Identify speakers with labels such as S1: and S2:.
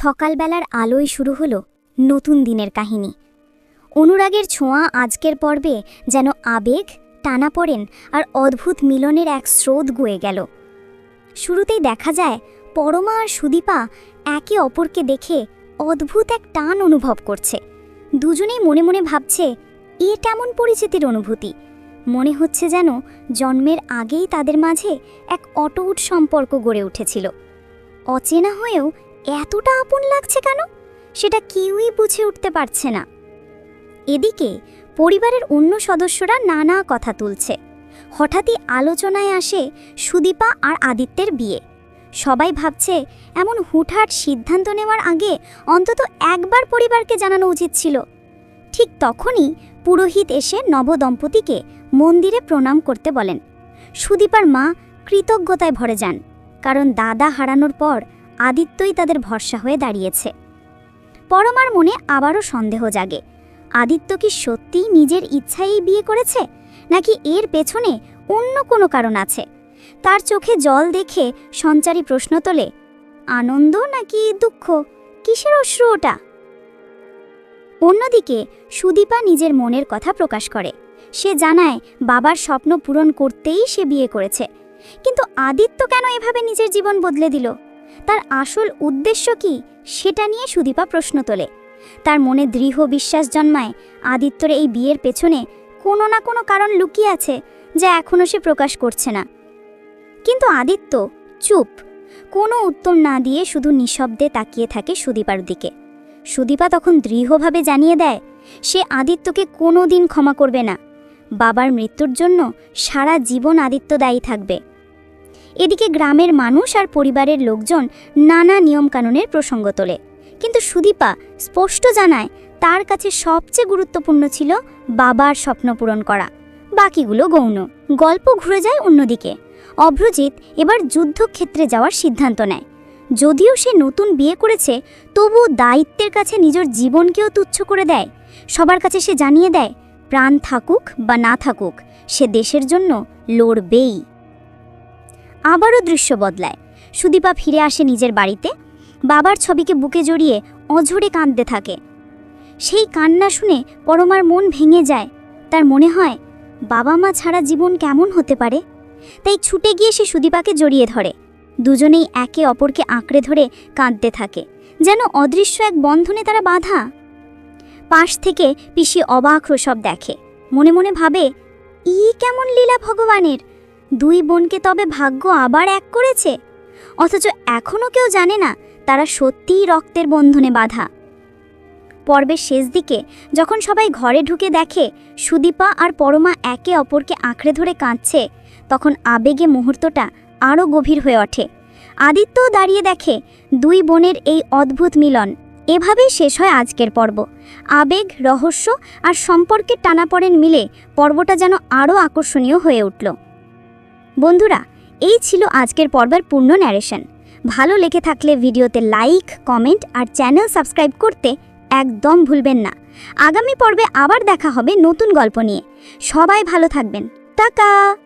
S1: সকালবেলার আলোয় শুরু হলো নতুন দিনের কাহিনী। অনুরাগের ছোঁয়া আজকের পর্বে যেন আবেগ টানাপড়েন আর অদ্ভুত মিলনের এক স্রোত গয়ে গেল। শুরুতেই দেখা যায় পরমা আর সুদীপা একে অপরকে দেখে অদ্ভুত এক টান অনুভব করছে। দুজনেই মনে মনে ভাবছে, এ কেমন পরিচিতির অনুভূতি? মনে হচ্ছে যেন জন্মের আগেই তাদের মাঝে এক অটউট সম্পর্ক গড়ে উঠেছিল। অচেনা হয়েও এতটা আপন লাগছে কেন? সেটা কেউই বুঝে উঠতে পারছে না। এদিকে পরিবারের অন্য সদস্যরা নানা কথা তুলছে। হঠাৎই আলোচনায় আসে সুদীপা আর আদিত্যের বিয়ে। সবাই ভাবছে, এমন হুটহাট সিদ্ধান্ত নেওয়ার আগে অন্তত একবার পরিবারকে জানানো উচিত ছিল। ঠিক তখনই পুরোহিত এসে নবদম্পতিকে মন্দিরে প্রণাম করতে বলেন। সুদীপার মা কৃতজ্ঞতায় ভরে যান, কারণ দাদা হারানোর পর আদিত্যই তাদের ভরসা হয়ে দাঁড়িয়েছে। পরমার মনে আবারও সন্দেহ জাগে। আদিত্য কি সত্যিই নিজের ইচ্ছাই বিয়ে করেছে, নাকি এর পেছনে অন্য কোনো কারণ আছে? তার চোখে জল দেখে সঞ্চারী প্রশ্ন তোলে, আনন্দ নাকি দুঃখ? কিসের অশ্রু ওটা? অন্যদিকে সুদীপা নিজের মনের কথা প্রকাশ করে। সে জানায়, বাবার স্বপ্ন পূরণ করতেই সে বিয়ে করেছে। কিন্তু আদিত্য কেন এভাবে নিজের জীবন বদলে দিল? তার আসল উদ্দেশ্য কি সেটা নিয়ে সুদীপা প্রশ্ন তোলে। তার মনে দৃঢ় বিশ্বাস জন্মায় আদিত্যর এই বিয়ের পেছনে কোনো না কোনো কারণ লুকিয়ে আছে যা এখনও সে প্রকাশ করছে না। কিন্তু আদিত্য চুপ। কোনো উত্তর না দিয়ে শুধু নিঃশব্দে তাকিয়ে থাকে সুদীপার দিকে। সুদীপা তখন দৃঢ়ভাবে জানিয়ে দেয়, সে আদিত্যকে কোনো দিন ক্ষমা করবে না। বাবার মৃত্যুর জন্য সারা জীবন আদিত্য দায়ী থাকবে। এদিকে গ্রামের মানুষ আর পরিবারের লোকজন নানা নিয়মকানুনের প্রসঙ্গ তোলে। কিন্তু সুদীপা স্পষ্ট জানায়, তার কাছে সবচেয়ে গুরুত্বপূর্ণ ছিল বাবার স্বপ্ন পূরণ করা। বাকিগুলো গৌণ। গল্প ঘুরে যায় অন্যদিকে। অভ্রজিৎ এবার যুদ্ধক্ষেত্রে যাওয়ার সিদ্ধান্ত নেয়। যদিও সে নতুন বিয়ে করেছে তবু দায়িত্বের কাছে নিজের জীবনকেও তুচ্ছ করে দেয়। সবার কাছে সে জানিয়ে দেয়, প্রাণ থাকুক বা না থাকুক, সে দেশের জন্য লড়বেই। আবারও দৃশ্য বদলায়। সুদীপা ফিরে আসে নিজের বাড়িতে। বাবার ছবিকে বুকে জড়িয়ে অঝরে কাঁদতে থাকে। সেই কান্না শুনে পরমার মন ভেঙে যায়। তার মনে হয়, বাবা মা ছাড়া জীবন কেমন হতে পারে? তাই ছুটে গিয়ে সে সুদীপাকে জড়িয়ে ধরে। দুজনেই একে অপরকে আঁকড়ে ধরে কাঁদতে থাকে। যেন অদৃশ্য এক বন্ধনে তারা বাঁধা। পাশ থেকে পিসি অবাক সব দেখে। মনে মনে ভাবে, ই কেমন লীলা ভগবানের! দুই বোনকে তবে ভাগ্য আবার এক করেছে। অথচ এখনও কেউ জানে না তারা সত্যিই রক্তের বন্ধনে বাঁধা। পর্বের শেষ দিকে যখন সবাই ঘরে ঢুকে দেখে সুদীপা আর পরমা একে অপরকে আঁকড়ে ধরে কাঁদছে, তখন আবেগে মুহূর্তটা আরও গভীর হয়ে ওঠে। আদিত্যও দাঁড়িয়ে দেখে দুই বোনের এই অদ্ভুত মিলন। এভাবেই শেষ হয় আজকের পর্ব। আবেগ, রহস্য আর সম্পর্কের টানাপড়েন মিলে পর্বটা যেন আরও আকর্ষণীয় হয়ে উঠল। বন্ধুরা, এই ছিল আজকের পর্বের পূর্ণ ন্যারেশন ভালো লেগে থাকলে ভিডিওতে লাইক কমেন্ট আর চ্যানেল সাবস্ক্রাইব করতে একদম ভুলবেন না। আগামী পর্বে আবার দেখা হবে নতুন গল্প নিয়ে। সবাই ভালো থাকবেন। টাকা